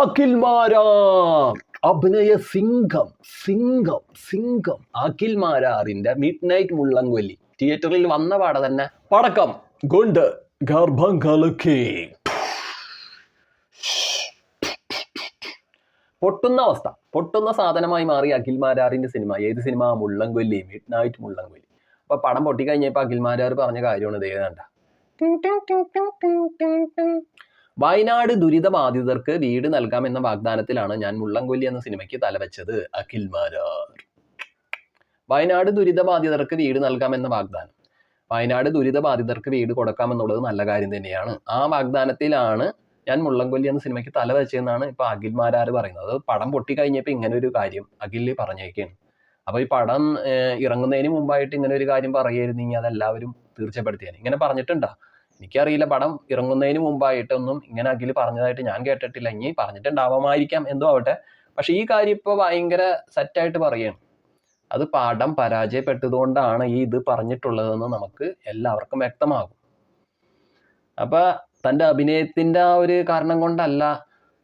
അഖിൽമാരാ അഭിനയ സിംഗം സിംഗം സിംഗം. അഖിൽമാരാറിന്റെ മിഡ് നൈറ്റ് മുള്ളംകൊല്ലി. തിയേറ്ററിൽ വന്ന പാട തന്നെ. പടക്കം. ഗുണ്ട്. ഗർഭം കലക്കി പൊട്ടുന്ന അവസ്ഥ. പൊട്ടുന്ന സാധനമായി മാറി അഖിൽമാരാറിന്റെ സിനിമ. ഏത് cinema? Mullankolli. Mid night Mullamkolli. അപ്പൊ പടം പൊട്ടിക്കഴിഞ്ഞപ്പോ അഖിൽമാരാർ പറഞ്ഞ കാര്യമാണ് കണ്ട. വയനാട് ദുരിതബാധിതർക്ക് വീട് നൽകാം എന്ന വാഗ്ദാനത്തിലാണ് ഞാൻ മുള്ളംകൊല്ലി എന്ന സിനിമയ്ക്ക് തലവെച്ചത് അഖിൽ മാരാർ. വയനാട് ദുരിതബാധിതർക്ക് വീട് നൽകാം എന്ന വാഗ്ദാനം. വയനാട് ദുരിതബാധിതർക്ക് വീട് കൊടുക്കാം എന്നുള്ളത് നല്ല കാര്യം തന്നെയാണ്. ആ വാഗ്ദാനത്തിലാണ് ഞാൻ മുള്ളംകൊല്ലി എന്ന സിനിമയ്ക്ക് തല ഇപ്പൊ അഖിൽ മാരാർ പറയുന്നത്. അത് പടം പൊട്ടി കഴിഞ്ഞപ്പോൾ ഇങ്ങനെ ഒരു കാര്യം അഖിൽ പറഞ്ഞേക്കാണ്. അപ്പൊ ഈ പടം ഇറങ്ങുന്നതിന് മുമ്പായിട്ട് ഇങ്ങനെ ഒരു കാര്യം പറയായിരുന്നെങ്കിൽ അതെല്ലാവരും തീർച്ചപ്പെടുത്തിയാണ് ഇങ്ങനെ പറഞ്ഞിട്ടുണ്ടോ? എനിക്കറിയില്ല. പടം ഇറങ്ങുന്നതിന് മുമ്പായിട്ടൊന്നും ഇങ്ങനെ അഖിൽ പറഞ്ഞതായിട്ട് ഞാൻ കേട്ടിട്ടില്ല. ഇനി പറഞ്ഞിട്ടുണ്ടാവാമായിരിക്കാം എന്തോ ആവട്ടെ. പക്ഷെ ഈ കാര്യം ഇപ്പോൾ ഭയങ്കര സെറ്റായിട്ട് പറയാണ് അത് പടം പരാജയപ്പെട്ടതുകൊണ്ടാണ് ഈ ഇത് പറഞ്ഞിട്ടുള്ളതെന്ന് നമുക്ക് എല്ലാവർക്കും വ്യക്തമാകും. അപ്പൊ തന്റെ അഭിനയത്തിന്റെ ആ ഒരു കാരണം കൊണ്ടല്ല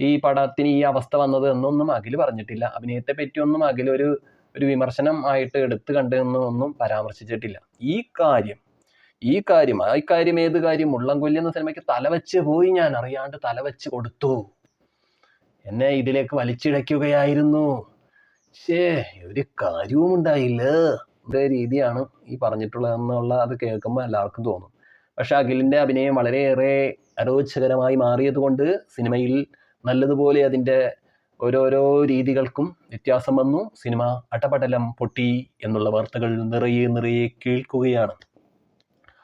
ഈ പടത്തിന് ഈ അവസ്ഥ വന്നത് എന്നൊന്നും അഖിൽ പറഞ്ഞിട്ടില്ല. അഭിനയത്തെ പറ്റിയൊന്നും അഖിൽ ഒരു ഒരു വിമർശനം ആയിട്ട് എടുത്തു കണ്ടെന്നൊന്നും പരാമർശിച്ചിട്ടില്ല. ഈ കാര്യം ഈ കാര്യം ആ കാര്യം ഏത് കാര്യം? മുള്ളംകൊല്ലി എന്ന സിനിമയ്ക്ക് തലവെച്ച് പോയി ഞാൻ അറിയാണ്ട് തലവെച്ച് കൊടുത്തു. എന്നെ ഇതിലേക്ക് വലിച്ചിഴയ്ക്കുകയായിരുന്നു. ശേ ഒരു കാര്യവും ഉണ്ടായില്ല. ഇതേ രീതിയാണ് ഈ പറഞ്ഞിട്ടുള്ളതെന്നുള്ള അത് കേൾക്കുമ്പോൾ എല്ലാവർക്കും തോന്നും. പക്ഷെ അഖിലിന്റെ അഭിനയം വളരെയേറെ അരോചകരമായി മാറിയത് കൊണ്ട് സിനിമയിൽ നല്ലതുപോലെ അതിന്റെ ഓരോരോ രീതികൾക്കും വ്യത്യാസം വന്നു. സിനിമ അട്ടപടലം പൊട്ടി എന്നുള്ള വാർത്തകൾ നിറയെ നിറയെ കേൾക്കുകയാണ്.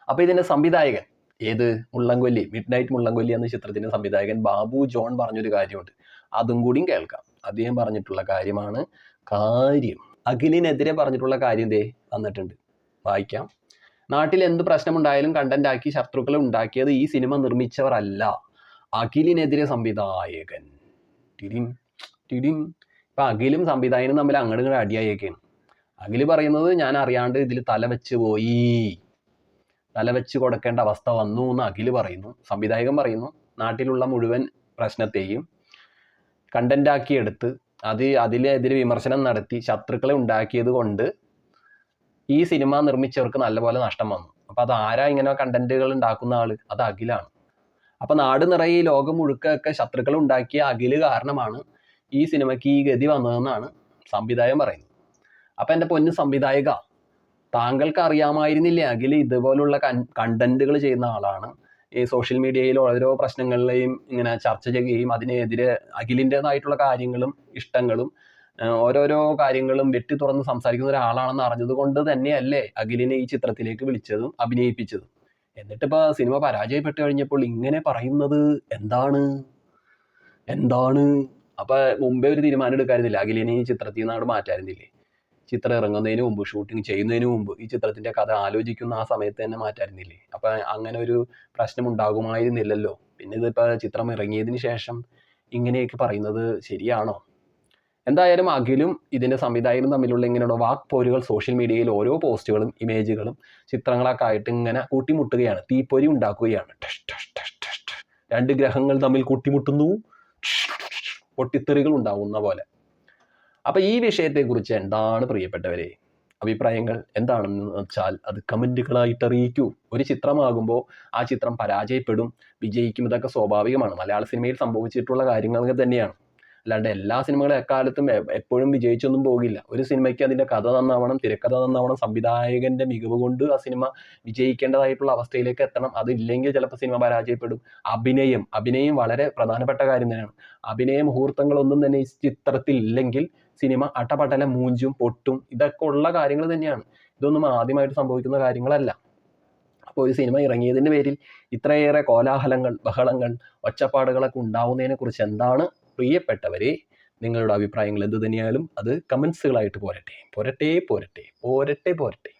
അപ്പൊ ഇതിന്റെ സംവിധായകൻ ഏത്? മുള്ളംകൊല്ലി മിഡ് നൈറ്റ് മുള്ളംകൊല്ലി എന്ന ചിത്രത്തിന്റെ സംവിധായകൻ ബാബു ജോൺ പറഞ്ഞൊരു കാര്യമുണ്ട്. അതും കൂടിയും കേൾക്കാം. അദ്ദേഹം പറഞ്ഞിട്ടുള്ള കാര്യമാണ് കാര്യം. അഖിലിനെതിരെ പറഞ്ഞിട്ടുള്ള കാര്യം ദേ വന്നിട്ടുണ്ട്. വായിക്കാം. നാട്ടിൽ എന്ത് പ്രശ്നമുണ്ടായാലും കണ്ടന്റ് ആക്കി ശത്രുക്കളെ ഉണ്ടാക്കിയത് ഈ സിനിമ നിർമ്മിച്ചവരല്ല. അഖിലിനെതിരെ സംവിധായകൻ. ടിടിം ടിടിം. ഇപ്പൊ അഖിലും സംവിധായകനും തമ്മിൽ അങ്ങോട്ട് ഇങ്ങോട്ട് അടിയായേക്കാണ് അഖിൽ പറയുന്നത് ഞാൻ അറിയാണ്ട് ഇതിൽ തല വെച്ച് പോയി. തല വെച്ച് കൊടുക്കേണ്ട അവസ്ഥ വന്നു എന്ന് അഖിൽ പറയുന്നു. സംവിധായകൻ പറയുന്നു നാട്ടിലുള്ള മുഴുവൻ പ്രശ്നത്തെയും കണ്ടന്റ് ആക്കി എടുത്ത് അത് അതിലെതിരെ വിമർശനം നടത്തി ശത്രുക്കളെ ഉണ്ടാക്കിയത് കൊണ്ട് ഈ സിനിമ നിർമ്മിച്ചവർക്ക് നല്ലപോലെ നഷ്ടം വന്നു. അപ്പൊ അത് ആരാ ഇങ്ങനെ കണ്ടന്റുകൾ ഉണ്ടാക്കുന്ന ആൾ? അത് അഖിലാണ്. അപ്പൊ നാട് നിറയെ ഈ ലോകം മുഴുക്കൊക്കെ ശത്രുക്കൾ ഉണ്ടാക്കിയ അഖിൽ കാരണമാണ് ഈ സിനിമയ്ക്ക് ഈ ഗതി വന്നതെന്നാണ് സംവിധായകൻ പറയുന്നത്. അപ്പൊ എന്റെ പൊന്ന് സംവിധായക താങ്കൾക്ക് അറിയാമായിരുന്നില്ലേ അഖിൽ ഇതുപോലുള്ള കണ്ടന്റുകൾ ചെയ്യുന്ന ആളാണ്. ഈ സോഷ്യൽ മീഡിയയിൽ ഓരോ പ്രശ്നങ്ങളിലെയും ഇങ്ങനെ ചർച്ച ചെയ്യുകയും അതിനെതിരെ അഖിലിന്റെതായിട്ടുള്ള കാര്യങ്ങളും ഇഷ്ടങ്ങളും ഓരോരോ കാര്യങ്ങളും വെട്ടി തുറന്ന് സംസാരിക്കുന്ന ഒരാളാണെന്ന് അറിഞ്ഞത് കൊണ്ട് തന്നെയല്ലേ അഖിലിനെ ഈ ചിത്രത്തിലേക്ക് വിളിച്ചതും അഭിനയിപ്പിച്ചതും. എന്നിട്ടിപ്പോ സിനിമ പരാജയപ്പെട്ട് കഴിഞ്ഞപ്പോൾ ഇങ്ങനെ പറയുന്നത് എന്താണ്? എന്താണ്? അപ്പൊ മുമ്പേ ഒരു തീരുമാനം എടുക്കാറുന്നില്ല അഖിലിനെ ഈ ചിത്രത്തിൽ നിന്ന് അങ്ങോട്ട് മാറ്റായിരുന്നില്ലേ? ചിത്രം ഇറങ്ങുന്നതിന് മുമ്പ് ഷൂട്ടിംഗ് ചെയ്യുന്നതിന് മുമ്പ് ഈ ചിത്രത്തിന്റെ കഥ ആലോചിക്കുന്ന ആ സമയത്ത് തന്നെ മാറ്റായിരുന്നില്ലേ? അപ്പൊ അങ്ങനെ ഒരു പ്രശ്നം ഉണ്ടാകുമായിരുന്നില്ലല്ലോ. പിന്നെ ഇതിപ്പോ ചിത്രം ഇറങ്ങിയതിന് ശേഷം ഇങ്ങനെയൊക്കെ പറയുന്നത് ശരിയാണോ? എന്തായാലും അഖിലും ഇതിന്റെ സംവിധായകനും തമ്മിലുള്ള ഇങ്ങനെയുള്ള വാക്പോരുകൾ സോഷ്യൽ മീഡിയയിൽ ഓരോ പോസ്റ്റുകളും ഇമേജുകളും ചിത്രങ്ങളൊക്കെ ആയിട്ട് ഇങ്ങനെ കൂട്ടിമുട്ടുകയാണ്. തീപ്പൊരി ഉണ്ടാക്കുകയാണ്. രണ്ട് ഗ്രഹങ്ങൾ തമ്മിൽ കൂട്ടിമുട്ടുന്നു. പൊട്ടിത്തെറികൾ ഉണ്ടാകുന്ന പോലെ. അപ്പൊ ഈ വിഷയത്തെക്കുറിച്ച് എന്താണ് പ്രിയപ്പെട്ടവരെ? അഭിപ്രായങ്ങൾ എന്താണെന്ന് വെച്ചാൽ അത് കമന്റുകളായിട്ട് അറിയിക്കൂ. ഒരു ചിത്രമാകുമ്പോൾ ആ ചിത്രം പരാജയപ്പെടും വിജയിക്കും. ഇതൊക്കെ സ്വാഭാവികമാണ്. മലയാള സിനിമയിൽ സംഭവിച്ചിട്ടുള്ള കാര്യങ്ങൾ തന്നെയാണ്. അല്ലാണ്ട് എല്ലാ സിനിമകളും എക്കാലത്തും എപ്പോഴും വിജയിച്ചൊന്നും പോകില്ല. ഒരു സിനിമയ്ക്ക് അതിന്റെ കഥ നന്നാവണം തിരക്കഥ നന്നാവണം സംവിധായകന്റെ മികവ് കൊണ്ട് ആ സിനിമ വിജയിക്കേണ്ടതായിട്ടുള്ള അവസ്ഥയിലേക്ക് എത്തണം. അതില്ലെങ്കിൽ ചിലപ്പോൾ സിനിമ പരാജയപ്പെടും. അഭിനയം അഭിനയം വളരെ പ്രധാനപ്പെട്ട കാര്യം തന്നെയാണ്. അഭിനയ മുഹൂർത്തങ്ങളൊന്നും തന്നെ ഈ ചിത്രത്തിൽ ഇല്ലെങ്കിൽ സിനിമ അട്ടപട്ടല മൂഞ്ചും പൊട്ടും ഇതൊക്കെ ഉള്ള കാര്യങ്ങൾ തന്നെയാണ്. ഇതൊന്നും ആദ്യമായിട്ട് സംഭവിക്കുന്ന കാര്യങ്ങളല്ല. അപ്പോൾ ഒരു സിനിമ ഇറങ്ങിയതിന്റെ പേരിൽ ഇത്രയേറെ കോലാഹലങ്ങൾ ബഹളങ്ങൾ ഒച്ചപ്പാടുകളൊക്കെ ഉണ്ടാവുന്നതിനെ കുറിച്ച് എന്താണ് പ്രിയപ്പെട്ടവരെ നിങ്ങളുടെ അഭിപ്രായങ്ങൾ എന്ത് തന്നെയായാലും അത് കമൻസുകളായിട്ട് പോരട്ടെ. പോരട്ടെ പോരട്ടെ പോരട്ടെ പോരട്ടെ.